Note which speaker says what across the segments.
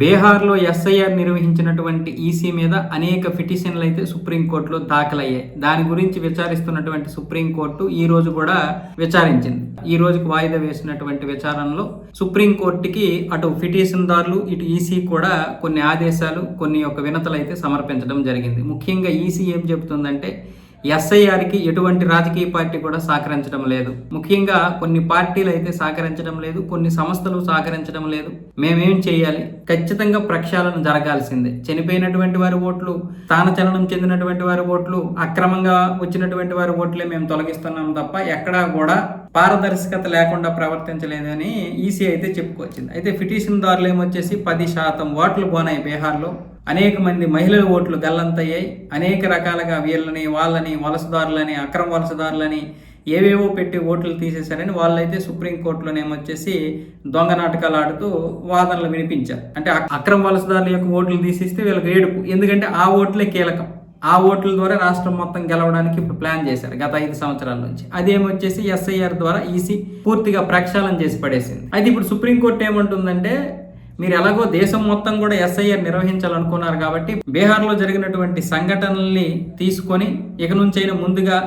Speaker 1: బీహార్లో ఎస్ఐఆర్ నిర్వహించినటువంటి ఈసీ మీద అనేక పిటిషన్లు అయితే సుప్రీంకోర్టులో దాఖలయ్యాయి. దాని గురించి విచారిస్తున్నటువంటి సుప్రీంకోర్టు ఈ రోజు కూడా విచారించింది. ఈ రోజుకు వాయిదా వేసినటువంటి విచారణలో సుప్రీంకోర్టుకి అటు పిటిషన్దారులు ఇటు ఈసీ కూడా కొన్ని ఆదేశాలు కొన్ని యొక్క వినతలు అయితే సమర్పించడం జరిగింది. ముఖ్యంగా ఈసీ ఏం చెబుతుందంటే ఎస్ఐఆర్కి ఎటువంటి రాజకీయ పార్టీ కూడా సహకరించడం లేదు. ముఖ్యంగా కొన్ని పార్టీలు అయితే సహకరించడం లేదు కొన్ని సంస్థలు సహకరించడం లేదు. మేమేం చేయాలి? ఖచ్చితంగా ప్రక్షాళన జరగాల్సిందే. చనిపోయినటువంటి వారి ఓట్లు స్థానచలనం చెందినటువంటి వారి ఓట్లు అక్రమంగా వచ్చినటువంటి వారి ఓట్లే మేము తొలగిస్తున్నాం తప్ప ఎక్కడా కూడా పారదర్శకత లేకుండా ప్రవర్తించలేదని ఈసీ అయితే చెప్పుకొచ్చింది. అయితే పిటిషన్దారులు ఏమొచ్చేసి పది శాతం ఓట్లు పోనాయి బీహార్లో. అనేక మంది మహిళల ఓట్లు గల్లంతయ్యాయి. అనేక రకాలుగా వీళ్ళని వాళ్ళని వలసదారులని అక్రమ వలసదారులని ఏవేవో పెట్టి ఓట్లు తీసేశారని వాళ్ళైతే సుప్రీంకోర్టులో వచ్చేసి దొంగ నాటకాలు ఆడుతూ వాదనలు వినిపించారు. అంటే అక్రమ వలసదారుల యొక్క ఓట్లు తీసేస్తే వీళ్ళకి ఏడుపు. ఎందుకంటే ఆ ఓట్లే కీలకం. ఆ ఓట్ల ద్వారా రాష్ట్రం మొత్తం గెలవడానికి ఇప్పుడు ప్లాన్ చేశారు గత ఐదు సంవత్సరాల నుంచి. అదేమొచ్చేసి ఎస్ఐఆర్ ద్వారా ఈసీ పూర్తిగా ప్రక్షాళన చేసి పడేసింది. అయితే ఇప్పుడు సుప్రీంకోర్టు ఏమంటుందంటే మీరు ఎలాగో దేశం మొత్తం కూడా ఎస్ఐఆర్ నిర్వహించాలనుకున్నారు కాబట్టి బీహార్లో జరిగినటువంటి సంఘటనల్ని తీసుకొని ఇక నుంచైనా ముందుగా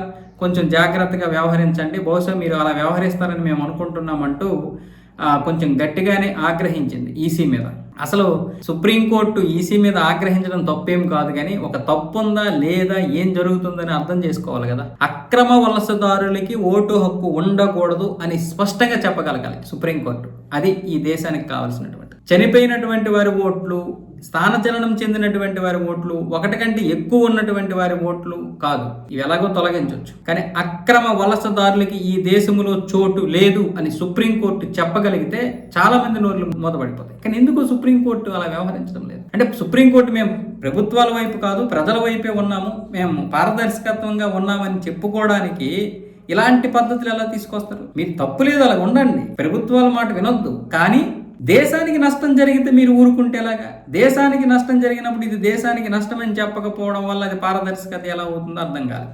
Speaker 1: కొంచెం జాగ్రత్తగా వ్యవహరించండి. బహుశా మీరు అలా వ్యవహరిస్తారని మేము అనుకుంటున్నామంటూ కొంచెం గట్టిగానే ఆగ్రహించింది ఈసీ మీద. అసలు సుప్రీంకోర్టు ఈసీ మీద ఆగ్రహించడం తప్పేం కాదు కానీ ఒక తప్పు ఉందా లేదా ఏం జరుగుతుందని అర్థం చేసుకోవాలి కదా. అక్రమ వలసదారులకి ఓటు హక్కు ఉండకూడదు అని స్పష్టంగా చెప్పగలగాలి సుప్రీంకోర్టు. అది ఈ దేశానికి కావాల్సినటువంటి చనిపోయినటువంటి వారి ఓట్లు స్థానచలనం చెందినటువంటి వారి ఓట్లు ఒకటి కంటే ఎక్కువ ఉన్నటువంటి వారి ఓట్లు కాదు. ఇవి ఎలాగో తొలగించవచ్చు కానీ అక్రమ వలసదారులకి ఈ దేశంలో చోటు లేదు అని సుప్రీంకోర్టు చెప్పగలిగితే చాలా మంది నోర్లు మూతపడిపోతాయి. కానీ ఎందుకు సుప్రీంకోర్టు అలా వ్యవహరించడం లేదు? అంటే సుప్రీంకోర్టు మేము ప్రభుత్వాల వైపు కాదు ప్రజల వైపే ఉన్నాము. మేము పారదర్శకత్వంగా ఉన్నామని చెప్పుకోవడానికి ఇలాంటి పద్ధతులు ఎలా తీసుకొస్తారు? మీరు తప్పు లేదు అలా ఉండండి. ప్రభుత్వాల మాట వినొద్దు. కానీ దేశానికి నష్టం జరిగితే మీరు ఊరుకుంటే ఎలాగా? దేశానికి నష్టం జరిగినప్పుడు ఇది దేశానికి నష్టం అని చెప్పకపోవడం వల్ల అది పారదర్శకత ఎలా అవుతుందో అర్థం కాదు